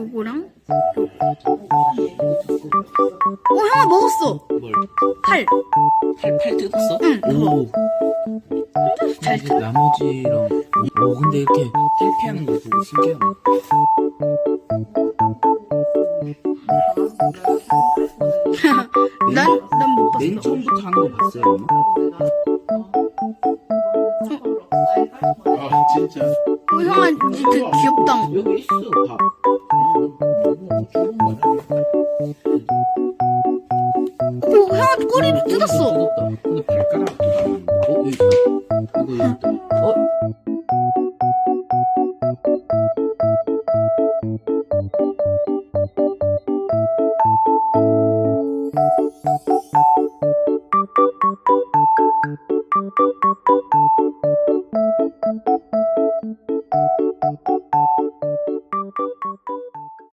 요거랑 어 형아 먹었어 뭘? 팔 팔, 팔 뜯었어? 응. 오. 잘 이게 뜯. 나머지랑. 오, 근데 이렇게 탈피하는 거 보고 신기하네. 난난 못 봤어 맨 처음부터 하는 거 봤어요, 엄마? 아 진짜 어, 형아 진짜 귀엽다. 여기 있어 밥 어, 형아 꼬리를 뜯었어. 이거 발가락 어 여기 있어 이거 여기 있다 어 Thank you.